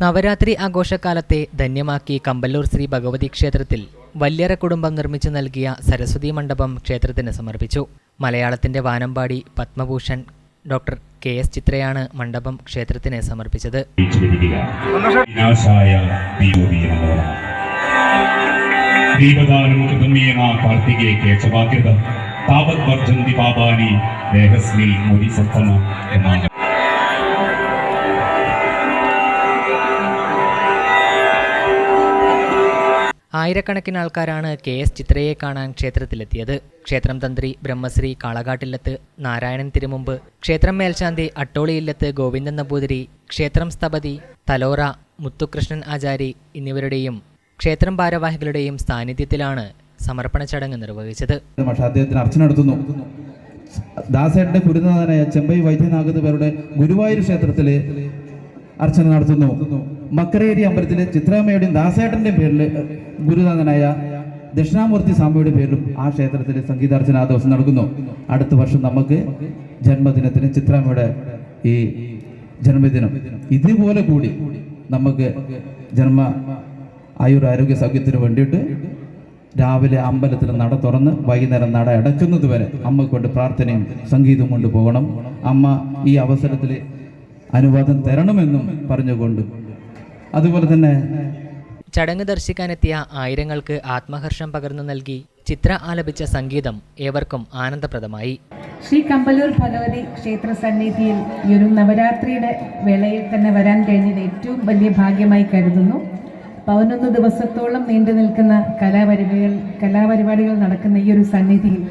നവരാത്രി ആഘോഷകാലത്തെ ധന്യമാക്കി കമ്പല്ലൂർ ശ്രീ ഭഗവതി ക്ഷേത്രത്തിൽ വല്യറ കുടുംബം നിർമ്മിച്ചു നൽകിയ സരസ്വതി മണ്ഡപം ക്ഷേത്രത്തിന് സമർപ്പിച്ചു. മലയാളത്തിന്റെ വാനമ്പാടി പത്മഭൂഷൺ ഡോക്ടർ കെ. എസ്. ചിത്രയാണ് മണ്ഡപം ക്ഷേത്രത്തിന് സമർപ്പിച്ചത്. എന്നാണ്. ആയിരക്കണക്കിന് ആൾക്കാരാണ് കെ എസ് ചിത്രയെ കാണാൻ ക്ഷേത്രത്തിലെത്തിയത്. ക്ഷേത്രം തന്ത്രി ബ്രഹ്മശ്രീ കാളകാട്ടില്ലത്ത് നാരായണൻ തിരുമുമ്പ് ക്ഷേത്രം മേൽശാന്തി അട്ടോളിയില്ലത്ത് ഗോവിന്ദൻ നമ്പൂതിരി ക്ഷേത്രം സ്ഥപതി തലോറ മുത്തുകൃഷ്ണൻ ആചാരി എന്നിവരുടെയും ക്ഷേത്രം ഭാരവാഹികളുടെയും സാന്നിധ്യത്തിലാണ് സമർപ്പണ ചടങ്ങ് നിർവഹിച്ചത്. നടത്തുന്നു. ദാസേട്ടന്റെ ഗുരുനാഥനായ ചെമ്പൈ പേരുടെ ഗുരുവായൂർ ക്ഷേത്രത്തിലെ അർച്ചന നടത്തുന്നു. മക്കരേരി അമ്പലത്തിലെ ചിത്രാമ്മയുടെയും ദാസേട്ടന്റെയും പേരിൽ ഗുരുനാഥനായ ദക്ഷിണാമൂർത്തി സ്വാമിയുടെ പേരിലും ആ ക്ഷേത്രത്തിൽ സംഗീതാർച്ചന ആ ദിവസം നടക്കുന്നു. അടുത്ത വർഷം നമുക്ക് ജന്മദിനത്തിന് ചിത്രാമ്മയുടെ ഈ ജന്മദിനം. ഇതുപോലെ കൂടി നമുക്ക് ജന്മ ആയുർ ആരോഗ്യ സൗഖ്യത്തിന് വേണ്ടിയിട്ട് രാവിലെ അമ്പലത്തിൽ നട തുറന്ന് വൈകുന്നേരം നട അടയ്ക്കുന്നത് വരെ അമ്മ കൊണ്ട് പ്രാർത്ഥനയും സംഗീതവും കൊണ്ട് പോകണം. അമ്മ ഈ അവസരത്തിൽ അനുവാദം തരണമെന്നും പറഞ്ഞുകൊണ്ട് അതുപോലെ തന്നെ ചടങ്ങ് ദർശിക്കാനെത്തിയ ആയിരങ്ങൾക്ക് ആത്മഹർഷം പകർന്നു നൽകി ചിത്ര ആലപിച്ച സംഗീതം ഏവർക്കും ആനന്ദപ്രദമായി. ശ്രീ കമ്പലൂർ ഭഗവതി ക്ഷേത്ര സന്നിധിയിൽ ഈ ഒരു നവരാത്രിയുടെ വേളയിൽ തന്നെ വരാൻ കഴിഞ്ഞത് ഏറ്റവും വലിയ ഭാഗ്യമായി കരുതുന്നു. പതിനൊന്ന് ദിവസത്തോളം നീണ്ടു നിൽക്കുന്ന കലാപരിപാടികൾ കലാപരിപാടികൾ നടക്കുന്ന ഈ ഒരു സന്നിധിയിൽ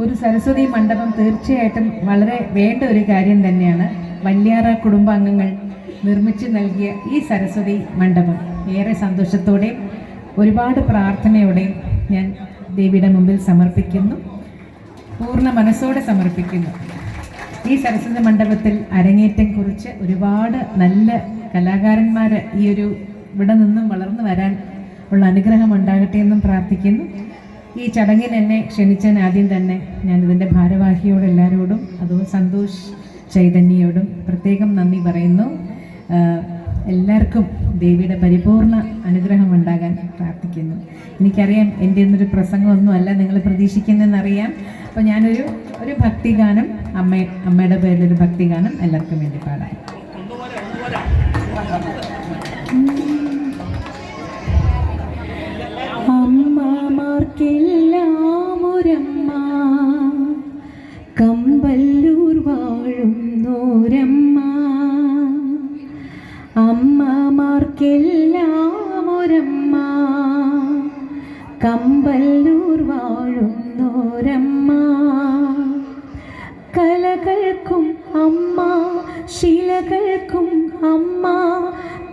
ഒരു സരസ്വതി മണ്ഡപം തീർച്ചയായിട്ടും വളരെ വേണ്ട ഒരു കാര്യം തന്നെയാണ്. വല്യാറ കുടുംബാംഗങ്ങൾ നിർമ്മിച്ചു നൽകിയ ഈ സരസ്വതി മണ്ഡപം ഏറെ സന്തോഷത്തോടെയും ഒരുപാട് പ്രാർത്ഥനയോടെയും ഞാൻ ദേവിയുടെ മുമ്പിൽ സമർപ്പിക്കുന്നു. പൂർണ മനസ്സോടെ സമർപ്പിക്കുന്നു. ഈ സരസ്വതി മണ്ഡപത്തിൽ അരങ്ങേറ്റം കുറിച്ച് ഒരുപാട് നല്ല കലാകാരന്മാർ ഈ ഒരു ഇവിടെ നിന്നും വളർന്നു വരാൻ ഉള്ള അനുഗ്രഹം ഉണ്ടാകട്ടെ എന്നും പ്രാർത്ഥിക്കുന്നു. ഈ ചടങ്ങിൽ എന്നെ ക്ഷണിച്ചാൽ ആദ്യം തന്നെ ഞാൻ ഇതിന്റെ ഭാരവാഹിയോട് എല്ലാവരോടും അതുപോലെ സന്തോഷ് ചൈതന്യയോടും പ്രത്യേകം നന്ദി പറയുന്നു. എല്ലാവർക്കും ദേവിയുടെ പരിപൂർണ അനുഗ്രഹം ഉണ്ടാകാൻ പ്രാർത്ഥിക്കുന്നു. എനിക്കറിയാം എന്റെ ഒന്നൊരു പ്രസംഗമൊന്നുമല്ല നിങ്ങൾ പ്രതീക്ഷിക്കുന്നതെന്നറിയാം. അപ്പോൾ ഞാനൊരു ഒരു ഭക്തിഗാനം അമ്മ അമ്മയുടെ പേരിലൊരു ഭക്തിഗാനം എല്ലാവർക്കും വേണ്ടി പാടാം. അമ്മമാർക്കെല്ലാം കമ്പല്ലൂർ വാഴുന്നോരമ്മ. കലകൾക്കും അമ്മ ശിലകൾക്കും അമ്മ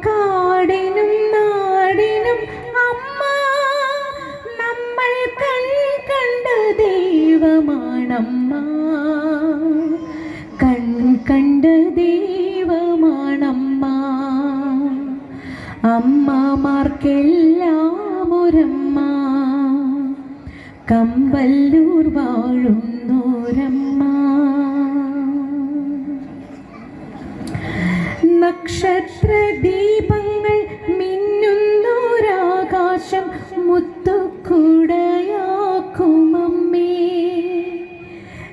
കാടിനും അമ്മമാർക്കെല്ലാം ഒരമ്മ. കമ്പല്ലൂർ വാഴുന്നോരമ്മ. നക്ഷത്ര ദീപങ്ങൾ മിന്നുന്നോരാകാശം മുത്തുക്കുടയാക്കുമമ്മേ.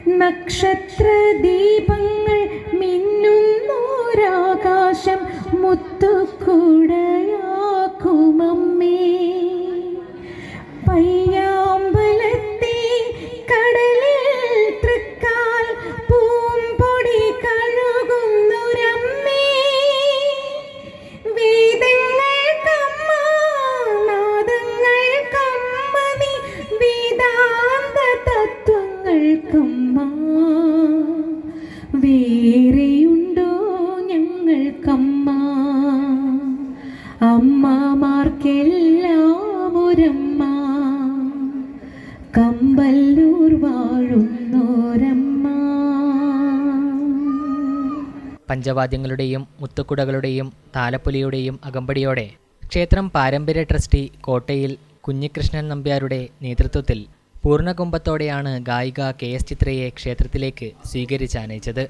നക്ഷത്ര ദീപങ്ങൾ മിന്നുന്നോരാകാശം മുത്തുക്കുടയാക്കുമമ്മേ അമ്മമാർക്കെല്ലാം ഒരമ്മ കമ്പല്ലൂർ വാഴുന്നോരമ്മ. പഞ്ചവാദ്യങ്ങളുടെയും മുത്തുക്കുടകളുടെയും താലപ്പൊലിയുടെയും അകമ്പടിയോടെ ക്ഷേത്രം പാരമ്പര്യ ട്രസ്റ്റി കോട്ടയിൽ കുഞ്ഞികൃഷ്ണൻ നമ്പ്യാരുടെ നേതൃത്വത്തിൽ പൂർണകുംഭത്തോടെയാണ് ഗായിക കെ എസ് ചിത്രയെ ക്ഷേത്രത്തിലേക്ക് സ്വീകരിച്ചാനയിച്ചത്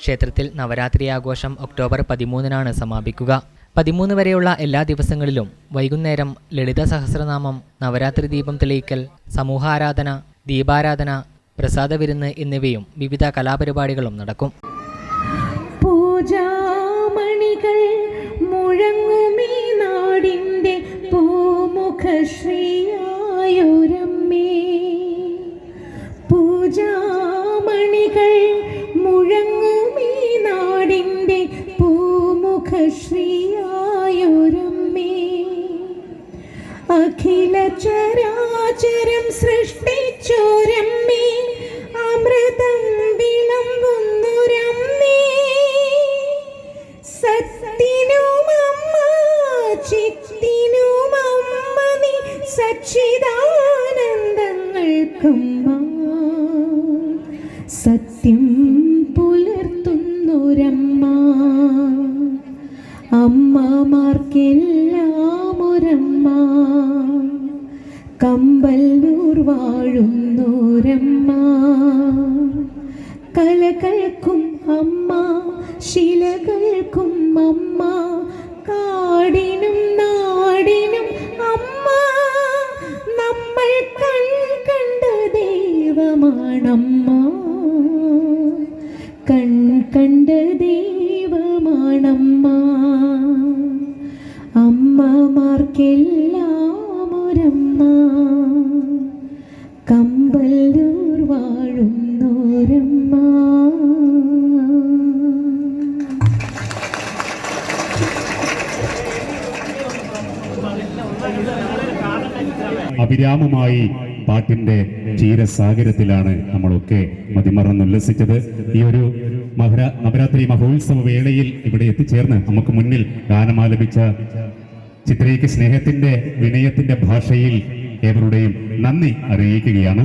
ക്ഷേത്രത്തിൽ നവരാത്രി ആഘോഷം ഒക്ടോബർ പതിമൂന്നിനാണ് സമാപിക്കുക. പതിമൂന്ന് വരെയുള്ള എല്ലാ ദിവസങ്ങളിലും വൈകുന്നേരം ലളിത സഹസ്രനാമം നവരാത്രി ദീപം തെളിയിക്കൽ സമൂഹാരാധന ദീപാരാധന പ്രസാദ വിരുന്ന് എന്നിവയും വിവിധ കലാപരിപാടികളും നടക്കും. പൂമുഖ ശ്രീയായൊരമ്മേ അഖില ചരാചരം സൃഷ്ടിച്ചോരമ്മേ അമ്മമാർക്കെല്ലാം ഒരമ്മ കമ്പല്ലൂർ വാഴുന്നോരമ്മ കലകൾക്കും അമ്മ ശിലകൾക്കും അമ്മ കാടിനും നാടിനും അമ്മ. നമ്മൾ കൺ കണ്ട ദൈവമാണമ്മ. കൺ കണ്ട ദൈവമാണമ്മ. അമ്മമാർക്കെല്ലാം ഒരമ്മ കമ്പല്ലൂർ വാഴുന്നോരമ്മ. അഭിരാമമായി പാട്ടിന്റെ ക്ഷീരസാഗരത്തിലാണ് നമ്മളൊക്കെ മതിമറന്ന് മതിമറന്നുല്ലസിച്ചത് ഈ ഒരു മഹര നവരാത്രി മഹോത്സവ വേളയിൽ ഇവിടെ എത്തിച്ചേർന്ന് നമുക്ക് മുന്നിൽ ഗാനമാലപിച്ച ചിത്രയ്ക്ക് സ്നേഹത്തിന്റെ വിനയത്തിന്റെ ഭാഷയിൽ ഏവരുടെയും നന്ദി അറിയിക്കുകയാണ്.